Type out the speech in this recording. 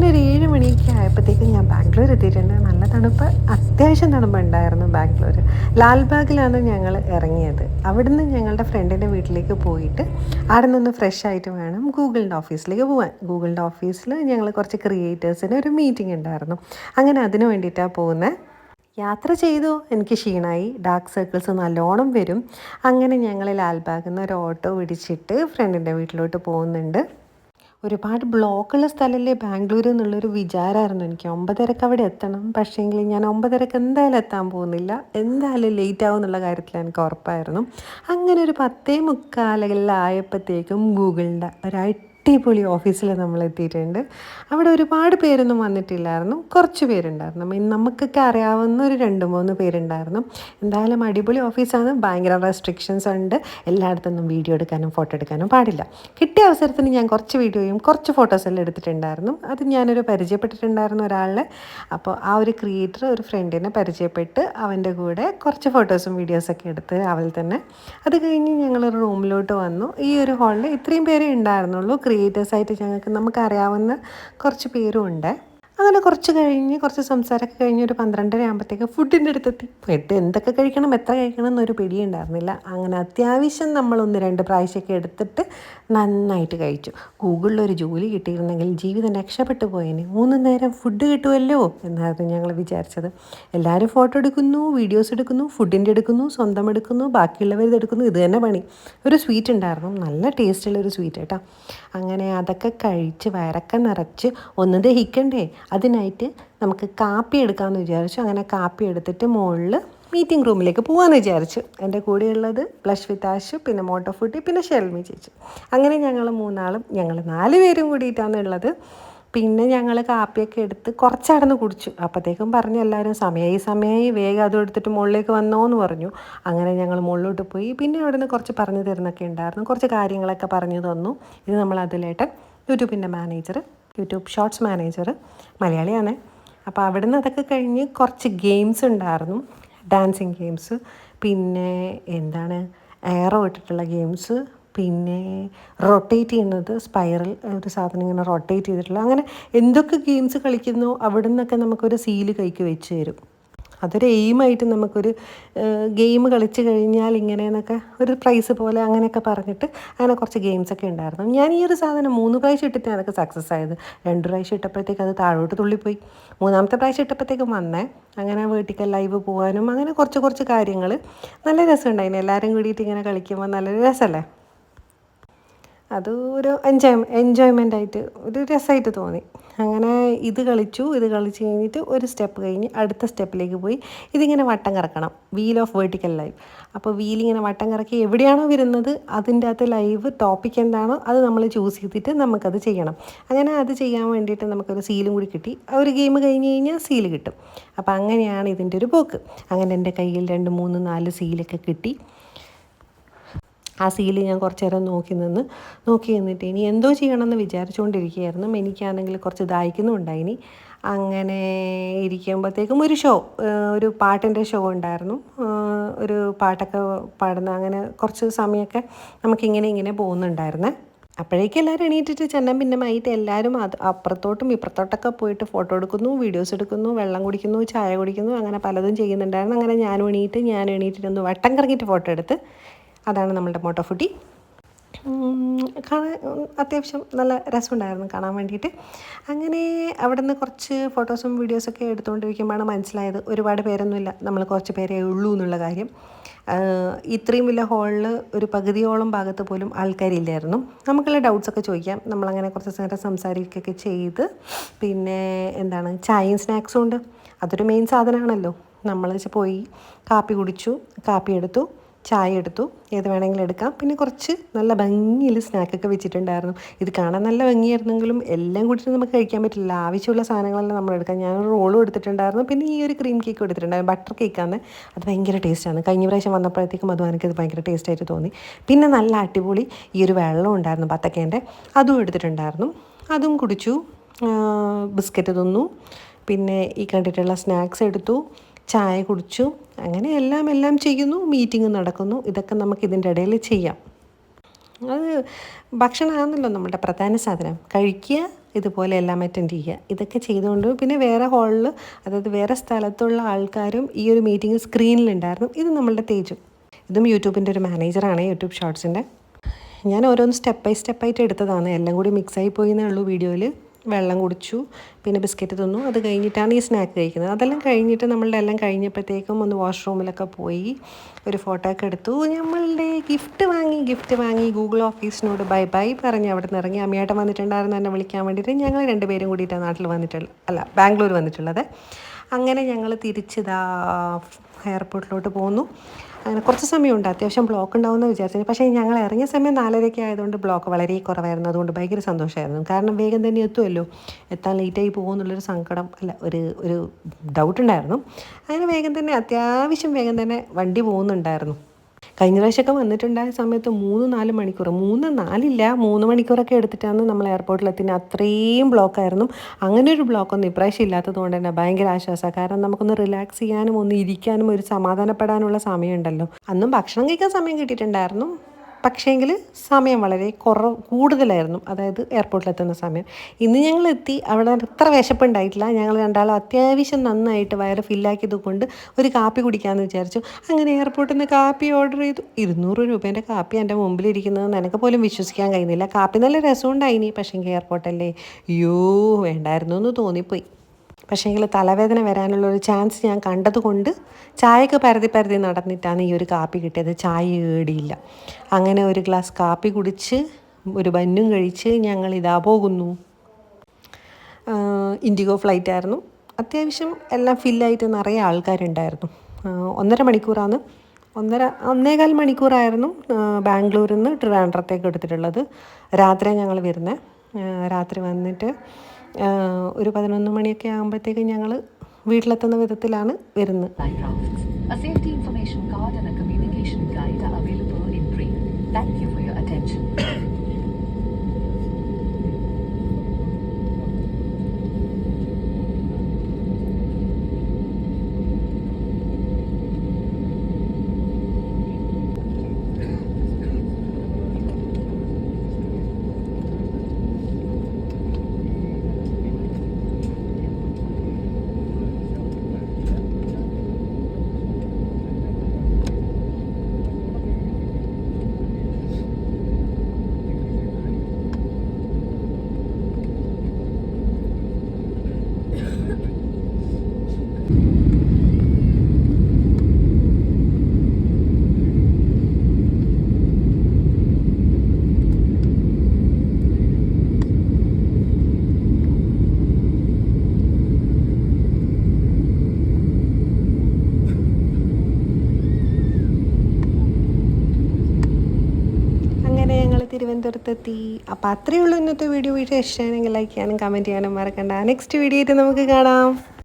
അങ്ങനെ ഒരു ഏഴ് മണിയൊക്കെ ആയപ്പോഴത്തേക്കും ഞാൻ ബാംഗ്ലൂർ എത്തിയിട്ടുണ്ട്. നല്ല തണുപ്പ്. അത്യാവശ്യം തണുപ്പുണ്ടായിരുന്നു ബാംഗ്ലൂർ. ലാൽബാഗിലാണ് ഞങ്ങൾ ഇറങ്ങിയത്. അവിടുന്ന് ഞങ്ങളുടെ ഫ്രണ്ടിന്റെ വീട്ടിലേക്ക് പോയിട്ട് അവിടെ നിന്ന് ഫ്രഷ് ആയിട്ട് വേണം ഗൂഗിളിന്റെ ഓഫീസിലേക്ക് പോകാൻ ഗൂഗിളിന്റെ ഓഫീസിൽ ഞങ്ങൾ കുറച്ച് ക്രിയേറ്റേഴ്സിന് ഒരു മീറ്റിംഗ് ഉണ്ടായിരുന്നു. അങ്ങനെ അതിന് വേണ്ടിയിട്ടാണ് പോകുന്നത്. യാത്ര ചെയ്തു. എനിക്ക് ക്ഷീണമായി ഡാർക്ക് സർക്കിൾസ് നല്ലോണം വരും. അങ്ങനെ ഞങ്ങൾ ലാൽബാഗിൽ നിന്ന് ഒരു ഓട്ടോ പിടിച്ചിട്ട് ഫ്രണ്ടിന്റെ വീട്ടിലോട്ട് പോകുന്നുണ്ട്. ഒരുപാട് ബ്ലോക്കുള്ള സ്ഥലമല്ലേ ബാംഗ്ലൂർ എന്നുള്ളൊരു വിചാരമായിരുന്നു എനിക്ക്. ഒമ്പതരക്ക് അവിടെ എത്തണം. പക്ഷേങ്കിൽ ഞാൻ ഒമ്പതരക്ക് എന്തായാലും എത്താൻ പോകുന്നില്ല. എന്തായാലും ലേറ്റ് ആവും എന്നുള്ള കാര്യത്തിൽ എനിക്ക് ഉറപ്പായിരുന്നു. അങ്ങനെ ഒരു പത്തേ മുക്കാലകളിലായപ്പോഴത്തേക്കും ഗൂഗിളിന്റെ ഒരു അടിപൊളി ഓഫീസിൽ നമ്മൾ എത്തിയിട്ടുണ്ട്. അവിടെ ഒരുപാട് പേരൊന്നും വന്നിട്ടില്ലായിരുന്നു. കുറച്ച് പേരുണ്ടായിരുന്നു. മീൻ നമുക്കൊക്കെ അറിയാവുന്ന ഒരു രണ്ട് മൂന്ന് പേരുണ്ടായിരുന്നു. എന്തായാലും അടിപൊളി ഓഫീസാണ് ഭയങ്കര റെസ്ട്രിക്ഷൻസ് ഉണ്ട്. എല്ലായിടത്തൊന്നും വീഡിയോ എടുക്കാനും ഫോട്ടോ എടുക്കാനും പാടില്ല. കിട്ടിയ അവസരത്തിന് ഞാൻ കുറച്ച് വീഡിയോയും കുറച്ച് ഫോട്ടോസെല്ലാം എടുത്തിട്ടുണ്ടായിരുന്നു. അത് ഞാനൊരു പരിചയപ്പെട്ടിട്ടുണ്ടായിരുന്നു ഒരാളെ അപ്പോൾ ആ ഒരു ക്രിയേറ്റർ ഒരു ഫ്രണ്ടിനെ പരിചയപ്പെട്ട് അവന്റെ കൂടെ കുറച്ച് ഫോട്ടോസും വീഡിയോസൊക്കെ എടുത്ത് അവൾ തന്നെ. അത് കഴിഞ്ഞ് ഞങ്ങൾ റൂമിലോട്ട് വന്നു. ഈ ഒരു ഹാളിൽ ഇത്രയും പേരേ ഉണ്ടായിരുന്നുള്ളൂ. ക്രിയേറ്റേഴ്സായിട്ട് ഞങ്ങൾക്ക് നമുക്കറിയാവുന്ന കുറച്ച് പേരും ഉണ്ട് അങ്ങനെ കുറച്ച് കഴിഞ്ഞ് കുറച്ച് സംസാരമൊക്കെ കഴിഞ്ഞ് ഒരു പന്ത്രണ്ടര ആകുമ്പോഴത്തേക്ക് ഫുഡിന്റെ അടുത്തെത്തി. ഫുഡ് എന്തൊക്കെ കഴിക്കണം എത്ര കഴിക്കണം എന്നൊരു പിടിയുണ്ടായിരുന്നില്ല. അങ്ങനെ അത്യാവശ്യം നമ്മൾ ഒന്ന് രണ്ട് പ്രാവശ്യമൊക്കെ എടുത്തിട്ട് നന്നായിട്ട് കഴിച്ചു. ഗൂഗിളിൽ ഒരു ജോലി കിട്ടിയിരുന്നെങ്കിൽ ജീവിതം രക്ഷപ്പെട്ടു പോയേനെ. മൂന്ന് നേരം ഫുഡ് കിട്ടുമല്ലോ എന്നായിരുന്നു ഞങ്ങൾ വിചാരിച്ചത്. എല്ലാവരും ഫോട്ടോ എടുക്കുന്നു വീഡിയോസ് എടുക്കുന്നു ഫുഡിന്റെ എടുക്കുന്നു സ്വന്തം എടുക്കുന്നു ബാക്കിയുള്ളവർ എടുക്കുന്നു ഇത് തന്നെ പണി. ഒരു സ്വീറ്റ് ഉണ്ടായിരുന്നു. നല്ല ടേസ്റ്റുള്ള ഒരു സ്വീറ്റ് കേട്ടോ അങ്ങനെ അതൊക്കെ കഴിച്ച് വയറൊക്കെ നിറച്ച് ഒന്ന് ദഹിക്കണ്ടേ? അതിനായിട്ട് നമുക്ക് കാപ്പി എടുക്കാമെന്ന് വിചാരിച്ചു. അങ്ങനെ കാപ്പി എടുത്തിട്ട് മുകളിൽ മീറ്റിംഗ് റൂമിലേക്ക് പോകാമെന്ന് വിചാരിച്ചു. എന്റെ കൂടെയുള്ളത് പ്ലഷ് വിത്ത് ആഷ് പിന്നെ മോട്ടോ ഫുട്ടി പിന്നെ ഷെൽമി ചേച്ചി. അങ്ങനെ ഞങ്ങൾ മൂന്നാളും ഞങ്ങൾ നാല് പേരും കൂടിയിട്ടാണ് പിന്നെ ഞങ്ങൾ കാപ്പിയൊക്കെ എടുത്ത് കുറച്ചടന്ന് കുടിച്ചു. അപ്പോഴത്തേക്കും പറഞ്ഞു എല്ലാവരും സമയമായി സമയമായി വേഗം അതും എടുത്തിട്ട് മുകളിലേക്ക് വന്നോ എന്ന് പറഞ്ഞു. അങ്ങനെ ഞങ്ങൾ മുകളിലോട്ട് പോയി. പിന്നെ അവിടെ നിന്ന് കുറച്ച് പറഞ്ഞു തരുന്നൊക്കെ ഉണ്ടായിരുന്നു. കുറച്ച് കാര്യങ്ങളൊക്കെ പറഞ്ഞു തന്നു. ഇത് നമ്മൾ അതിലേട്ട് യൂട്യൂബിന്റെ മാനേജർ യൂട്യൂബ് ഷോർട്സ് മാനേജർ മലയാളിയാണ്. അപ്പോൾ അവിടെ നിന്ന് അതൊക്കെ കഴിഞ്ഞ് കുറച്ച് ഗെയിംസ് ഉണ്ടായിരുന്നു. Dancing games. പിന്നെ എന്താണ്? എയറോ ഇട്ടിട്ടുള്ള ഗെയിംസ്. പിന്നെ റൊട്ടേറ്റ് ചെയ്യുന്നത് സ്പൈറൽ ഒരു സാധനം ഇങ്ങനെ റൊട്ടേറ്റ് ചെയ്തിട്ടുള്ള അങ്ങനെ എന്തൊക്കെ ഗെയിംസ് കളിക്കുന്നോ അവിടെ നിന്നൊക്കെ നമുക്കൊരു സീൽ കൈക്ക് വെച്ച് തരും. അതൊരു എയിമായിട്ട് നമുക്കൊരു ഗെയിം കളിച്ച് കഴിഞ്ഞാൽ ഇങ്ങനെയെന്നൊക്കെ ഒരു പ്രൈസ് പോലെ അങ്ങനെയൊക്കെ പറഞ്ഞിട്ട് അങ്ങനെ കുറച്ച് ഗെയിംസൊക്കെ ഉണ്ടായിരുന്നു. ഞാൻ ഈ ഒരു സാധനം മൂന്ന് പ്രാവശ്യം ഇട്ടിട്ടാണ് അതൊക്കെ സക്സസ് ആയത്. രണ്ട് പ്രാവശ്യം ഇട്ടപ്പോഴത്തേക്ക് അത് താഴോട്ട് തുള്ളിപ്പോയി. മൂന്നാമത്തെ പ്രാവശ്യം ഇട്ടപ്പോഴത്തേക്കും വന്നേ. അങ്ങനെ വേർട്ടിക്കൽ ലൈവ് പോകാനും അങ്ങനെ കുറച്ച് കുറച്ച് കാര്യങ്ങൾ നല്ല രസമുണ്ടായിരുന്നു എല്ലാവരും കൂടിയിട്ട് ഇങ്ങനെ കളിക്കുമ്പോൾ നല്ല രസമല്ലേ അത് ഒരു എൻജോയ് എൻജോയ്മെന്റ് ആയിട്ട് ഒരു രസമായിട്ട് തോന്നി. അങ്ങനെ ഇത് കളിച്ചു ഇത് കളിച്ച് കഴിഞ്ഞിട്ട് ഒരു സ്റ്റെപ്പ് കഴിഞ്ഞ് അടുത്ത സ്റ്റെപ്പിലേക്ക് പോയി ഇതിങ്ങനെ വട്ടം കറക്കണം. വീൽ ഓഫ് വേർട്ടിക്കൽ ലൈവ് അപ്പോൾ വീലിങ്ങനെ വട്ടം കറക്കി എവിടെയാണോ വരുന്നത് അതിന്റെ അകത്ത് ലൈവ് ടോപ്പിക് എന്താണോ അത് നമ്മൾ ചൂസ് ചെയ്തിട്ട് നമുക്കത് ചെയ്യണം. അങ്ങനെ അത് ചെയ്യാൻ വേണ്ടിയിട്ട് നമുക്കൊരു സീലും കൂടി കിട്ടി. ഒരു ഗെയിം കഴിഞ്ഞ് കഴിഞ്ഞാൽ സീൽ കിട്ടും. അപ്പോൾ അങ്ങനെയാണ് ഇതിന്റെ ഒരു പോക്ക്. അങ്ങനെ എന്റെ കയ്യിൽ രണ്ട് മൂന്ന് നാല് സീലൊക്കെ കിട്ടി. ആ സീൽ ഞാൻ കുറച്ച് നേരം നോക്കി നിന്ന് നോക്കി നിന്നിട്ട് ഇനി എന്തോ ചെയ്യണമെന്ന് വിചാരിച്ചുകൊണ്ടിരിക്കുകയായിരുന്നു. എനിക്കാണെങ്കിൽ കുറച്ച് ദാഹിക്കുന്നുണ്ടായിനി അങ്ങനെ ഇരിക്കുമ്പോഴത്തേക്കും ഒരു ഷോ ഒരു പാട്ടിന്റെ ഷോ ഉണ്ടായിരുന്നു. ഒരു പാട്ടൊക്കെ പാടുന്ന അങ്ങനെ കുറച്ച് സമയമൊക്കെ നമുക്കിങ്ങനെ ഇങ്ങനെ പോകുന്നുണ്ടായിരുന്നേ. അപ്പോഴേക്കും എല്ലാവരും എണീറ്റിട്ട് ചെന്നം ഭിന്നമായിട്ട് എല്ലാവരും അത് അപ്പുറത്തോട്ടും ഇപ്പുറത്തോട്ടൊക്കെ പോയിട്ട് ഫോട്ടോ എടുക്കുന്നു വീഡിയോസ് എടുക്കുന്നു വെള്ളം കുടിക്കുന്നു ചായ കുടിക്കുന്നു അങ്ങനെ പലതും ചെയ്യുന്നുണ്ടായിരുന്നു. അങ്ങനെ ഞാനും എണീറ്റ് ഞാൻ എണീറ്റിട്ടൊന്ന് വട്ടം കറങ്ങിയിട്ട് ഫോട്ടോ എടുത്ത് അതാണ് നമ്മളുടെ മോട്ടോഫുട്ടി കാണാൻ അത്യാവശ്യം നല്ല രസമുണ്ടായിരുന്നു കാണാൻ വേണ്ടിയിട്ട്. അങ്ങനെ അവിടെ നിന്ന് കുറച്ച് ഫോട്ടോസും വീഡിയോസൊക്കെ എടുത്തുകൊണ്ടിരിക്കുമ്പോഴാണ് മനസ്സിലായത് ഒരുപാട് പേരൊന്നുമില്ല നമ്മൾ കുറച്ച് പേരേ ഉള്ളൂ എന്നുള്ള കാര്യം. ഇത്രയും വലിയ ഹാളിൽ ഒരു പകുതിയോളം ഭാഗത്ത് പോലും ആൾക്കാരില്ലായിരുന്നു. നമുക്കുള്ള ഡൗട്ട്സൊക്കെ ചോദിക്കാം. നമ്മളങ്ങനെ കുറച്ച് നേരം സംസാരിക്കുകയൊക്കെ ചെയ്ത്. പിന്നെ എന്താണ് ചായയും സ്നാക്സും ഉണ്ട്. അതൊരു മെയിൻ സാധനമാണല്ലോ. നമ്മൾ പോയി കാപ്പി കുടിച്ചു കാപ്പി എടുത്തു. ചായ എടുത്തു. ഏത് വേണമെങ്കിലും എടുക്കാം. പിന്നെ കുറച്ച് നല്ല ഭംഗിയിൽ സ്നാക്കൊക്കെ വെച്ചിട്ടുണ്ടായിരുന്നു. ഇത് കാണാൻ നല്ല ഭംഗിയായിരുന്നെങ്കിലും എല്ലാം കൂടി നമുക്ക് കഴിക്കാൻ പറ്റില്ല. ആവശ്യമുള്ള സാധനങ്ങളെല്ലാം നമ്മൾ എടുക്കാം. ഞാൻ റോളും എടുത്തിട്ടുണ്ടായിരുന്നു. പിന്നെ ഈ ഒരു ക്രീം കേക്ക് എടുത്തിട്ടുണ്ടായിരുന്നു. ബട്ടർ കേക്കാണ് അത് ഭയങ്കര ടേസ്റ്റാണ് കഴിഞ്ഞ പ്രാവശ്യം വന്നപ്പോഴത്തേക്കും അതും എനിക്കത് ഭയങ്കര ടേസ്റ്റായിട്ട് തോന്നി. പിന്നെ നല്ല അടിപൊളി ഈ ഒരു വെള്ളം ഉണ്ടായിരുന്നു പത്തക്കേന്റെ അതും എടുത്തിട്ടുണ്ടായിരുന്നു. അതും കുടിച്ചു. ബിസ്ക്കറ്റ് തിന്നു. പിന്നെ ഈ കണ്ടിട്ടുള്ള സ്നാക്സ് എടുത്തു. ചായ കുടിച്ചു. അങ്ങനെ എല്ലാം എല്ലാം ചെയ്യുന്നു. മീറ്റിംഗ് നടക്കുന്നു. ഇതൊക്കെ നമുക്ക് ഇതിന്റെ ഇടയിൽ ചെയ്യാം. അത് ഭക്ഷണമാണല്ലോ നമ്മുടെ പ്രധാന സാധനം. കഴിക്കുക ഇതുപോലെ എല്ലാം അറ്റൻഡ് ചെയ്യുക. ഇതൊക്കെ ചെയ്തുകൊണ്ട് പിന്നെ വേറെ ഹാളിൽ അതായത് വേറെ സ്ഥലത്തുള്ള ആൾക്കാരും ഈ ഒരു മീറ്റിംഗ് സ്ക്രീനിലുണ്ടായിരുന്നു ഇത് നമ്മളുടെ തേജു. ഇതും യൂട്യൂബിന്റെ ഒരു മാനേജറാണ് യൂട്യൂബ് ഷോർട്സിന്റെ. ഞാൻ ഓരോന്ന് സ്റ്റെപ്പ് ബൈ സ്റ്റെപ്പായിട്ട് എടുത്തതാണ്. എല്ലാം കൂടി മിക്സായി പോയി എന്നേ ഉള്ളൂ വീഡിയോയിൽ വെള്ളം കുടിച്ചു പിന്നെ ബിസ്ക്കറ്റ് തിന്നു. അത് കഴിഞ്ഞിട്ടാണ് ഈ സ്നാക്ക് കഴിക്കുന്നത്. അതെല്ലാം കഴിഞ്ഞിട്ട് നമ്മളുടെ എല്ലാം കഴിഞ്ഞപ്പോഴത്തേക്കും ഒന്ന് വാഷ്റൂമിലൊക്കെ പോയി ഒരു ഫോട്ടോ ഒക്കെ എടുത്തു. നമ്മളുടെ ഗിഫ്റ്റ് വാങ്ങി ഗിഫ്റ്റ് വാങ്ങി ഗൂഗിൾ ഓഫീസിനോട് ബൈ ബൈ പറഞ്ഞ് അവിടെ നിന്ന് ഇറങ്ങി. അമ്മയായിട്ട് വന്നിട്ടുണ്ടായിരുന്നു എന്നെ വിളിക്കാൻ വേണ്ടിയിട്ട്. ഞങ്ങൾ രണ്ടുപേരും കൂടിയിട്ടാണ് നാട്ടിൽ വന്നിട്ടുള്ളത് അല്ല ബാംഗ്ലൂർ വന്നിട്ടുള്ളത്. അങ്ങനെ ഞങ്ങൾ തിരിച്ചിതാ എയർപോർട്ടിലോട്ട് പോന്നു. അങ്ങനെ കുറച്ച് സമയമുണ്ട്. അത്യാവശ്യം ബ്ലോക്ക് ഉണ്ടാവുമെന്ന് വിചാരിച്ചു പക്ഷേ ഞങ്ങൾ ഇറങ്ങിയ സമയം നാലരയ്ക്ക് ആയതുകൊണ്ട് ബ്ലോക്ക് വളരെ കുറവായിരുന്നു. അതുകൊണ്ട് ഭയങ്കര സന്തോഷമായിരുന്നു. കാരണം വേഗം തന്നെ എത്തുമല്ലോ. എത്താൻ ലേറ്റായി പോകുമെന്നുള്ളൊരു സങ്കടം അല്ല ഒരു ഒരു ഡൗട്ട് ഉണ്ടായിരുന്നു. അങ്ങനെ വേഗം തന്നെ അത്യാവശ്യം വേഗം തന്നെ വണ്ടി പോകുന്നുണ്ടായിരുന്നു. കഴിഞ്ഞ പ്രാവശ്യമൊക്കെ വന്നിട്ടുണ്ടായ സമയത്ത് മൂന്ന് നാല് മണിക്കൂർ. മൂന്ന് നാലില്ല മൂന്ന് മണിക്കൂറൊക്കെ എടുത്തിട്ടാണ് നമ്മൾ എയർപോർട്ടിലെത്തിന് അത്രയും ബ്ലോക്കായിരുന്നു അങ്ങനെ ഒരു ബ്ലോക്കൊന്നും ഇപ്രാവശ്യം ഇല്ലാത്തത് കൊണ്ട് തന്നെ ഭയങ്കര ആശ്വാസമാണ്. കാരണം നമുക്കൊന്ന് റിലാക്സ് ചെയ്യാനും ഒന്ന് ഇരിക്കാനും ഒരു സമാധാനപ്പെടാനുള്ള സമയമുണ്ടല്ലോ. അന്നും ഭക്ഷണം കഴിക്കാൻ സമയം കിട്ടിയിട്ടുണ്ടായിരുന്നു. പക്ഷേങ്കിൽ സമയം വളരെ കുറവ് കൂടുതലായിരുന്നു. അതായത് എയർപോർട്ടിലെത്തുന്ന സമയം. ഇന്ന് ഞങ്ങൾ എത്തി അവിടെ അത്ര വിശപ്പുണ്ടായിട്ടില്ല. ഞങ്ങൾ രണ്ടാളും അത്യാവശ്യം നന്നായിട്ട് വയറ് ഫില്ലാക്കിയത് കൊണ്ട് ഒരു കാപ്പി കുടിക്കാമെന്ന് വിചാരിച്ചു. അങ്ങനെ എയർപോർട്ടിൽ നിന്ന് കാപ്പി ഓർഡർ ചെയ്തു. ഇരുന്നൂറ് രൂപേന്റെ കാപ്പി എന്റെ മുമ്പിലിരിക്കുന്നത് എനിക്ക് പോലും വിശ്വസിക്കാൻ കഴിയുന്നില്ല. കാപ്പി നല്ല രസമുണ്ടായിനി പക്ഷേ എയർപോർട്ടല്ലേ? അയ്യോ വേണ്ടായിരുന്നു എന്ന് തോന്നിപ്പോയി. പക്ഷേങ്കിൽ തലവേദന വരാനുള്ള ഒരു ചാൻസ് ഞാൻ കണ്ടതുകൊണ്ട് ചായക്ക് പരതി പരതി നടന്നിട്ടാണ് ഈ ഒരു കാപ്പി കിട്ടിയത്. ചായ ഏടിയില്ല. അങ്ങനെ ഒരു ഗ്ലാസ് കാപ്പി കുടിച്ച് ഒരു ബന്നും കഴിച്ച് ഞങ്ങൾ ഇതാ പോകുന്നു. ഇൻഡിഗോ ഫ്ലൈറ്റ് ആയിരുന്നു. അത്യാവശ്യം എല്ലാം ഫില്ലായിട്ട് നിറയെ ആൾക്കാരുണ്ടായിരുന്നു. ഒന്നര മണിക്കൂറാണ്. ഒന്നര ഒന്നേകാൽ മണിക്കൂറായിരുന്നു ബാംഗ്ലൂരിൽ നിന്ന് ട്രിവാൻഡ്രത്തേക്ക് എടുത്തിട്ടുള്ളത്. രാത്രി ഞങ്ങൾ വരുന്നത് രാത്രി വന്നിട്ട് ഒരു പതിനൊന്ന് മണിയൊക്കെ ആകുമ്പോഴത്തേക്കും ഞങ്ങൾ വീട്ടിലെത്തുന്ന വിധത്തിലാണ് വരുന്നത്. A safety information card and a communication guide are available in print. Thank you for your attention. അങ്ങനെ ഞങ്ങൾ തിരുവനന്തപുരത്തെത്തി. അപ്പോൾ അത്രയേ ഉള്ളൂ ഇന്നത്തെ വീഡിയോ. വീഡിയോ ഇഷ്ടമാണെങ്കിൽ ലൈക്ക് ചെയ്യാനും കമന്റ് ചെയ്യാനും മറക്കണ്ട. നെക്സ്റ്റ് വീഡിയോ ആയിട്ട് നമുക്ക് കാണാം.